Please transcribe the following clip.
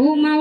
Bu mau